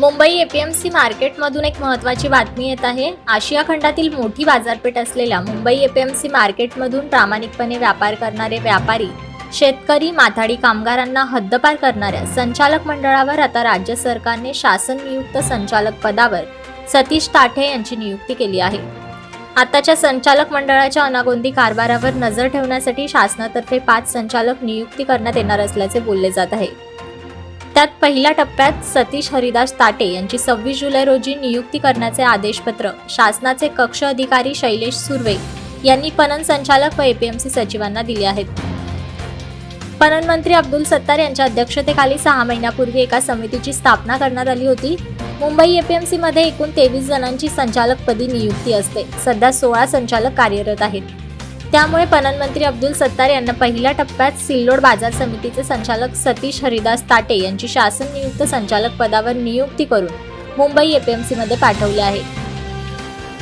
Mumbai APMC मार्केटमधून एक महत्त्वाची बातमी येत आहे. आशिया खंडातील मोठी बाजारपेठ असलेल्या मुंबई एपीएमसी मार्केटमधून प्रामाणिकपणे व्यापार करणारे व्यापारी शेतकरी माथाडी कामगारांना हद्दपार करणाऱ्या संचालक मंडळावर आता राज्य सरकारने शासन नियुक्त संचालक पदावर सतीश ताठे यांची नियुक्ती केली आहे. आताच्या संचालक मंडळाच्या अनागोंदी कारभारावर नजर ठेवण्यासाठी शासनातर्फे पाच संचालक नियुक्ती करण्यात येणार असल्याचे बोलले जात आहे. त्यात पहिल्या टप्प्यात सतीश हरिदास ताटे यांची सव्वीस जुलै रोजी नियुक्ती करण्याचे आदेशपत्र. शासनाचे कक्ष अधिकारी शैलेश सुर्वे यांनी पणन संचालक व एपीएमसी सचिवांना दिले आहेत. पणन मंत्री अब्दुल सत्तार यांच्या अध्यक्षतेखाली सहा महिन्यापूर्वी एका समितीची स्थापना करण्यात आली होती. मुंबई एपीएमसी मध्ये एकूण तेवीस जणांची संचालकपदी नियुक्ती असते. सध्या सोळा संचालक कार्यरत आहेत. त्यामुळे पणन मंत्री अब्दुल सत्तार यांना पहिल्या टप्प्यात सिल्लोड बाजार समितीचे संचालक सतीश हरिदास ताटे यांची शासन नियुक्त संचालक पदावर नियुक्ती करून मुंबई एपीएमसी मध्ये पाठवले आहे.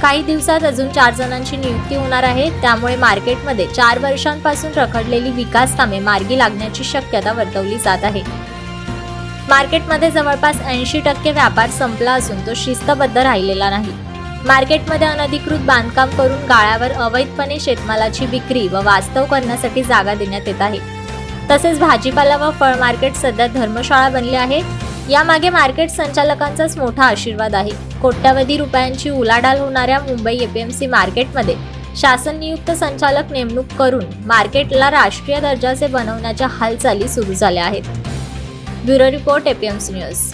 काही दिवसात अजून चार जणांची नियुक्ती होणार आहे. त्यामुळे मार्केटमध्ये चार वर्षांपासून रखडलेली विकास कामे मार्गी लागण्याची शक्यता वर्तवली जात आहे. मार्केटमध्ये जवळपास ऐंशी टक्के व्यापार संपला असून तो शिस्तबद्ध राहिलेला नाही. मार्केटमध्ये अनधिकृत बांधकाम करून गाळ्यावर अवैधपणे शेतमालाची विक्री व वास्तव करण्यासाठी जागा देण्यात येत आहे. तसेच भाजीपाला व फळ मार्केट सध्या धर्मशाळा बनले आहे. यामागे मार्केट संचालकांचाच मोठा आशीर्वाद आहे. कोट्यावधी रुपयांची उलाढाल होणाऱ्या मुंबई एपीएमसी मार्केटमध्ये शासन नियुक्त संचालक नेमणूक करून मार्केटला राष्ट्रीय दर्जाचे बनवण्याच्या हालचाली सुरू झाल्या आहेत. Bureau report APMC news.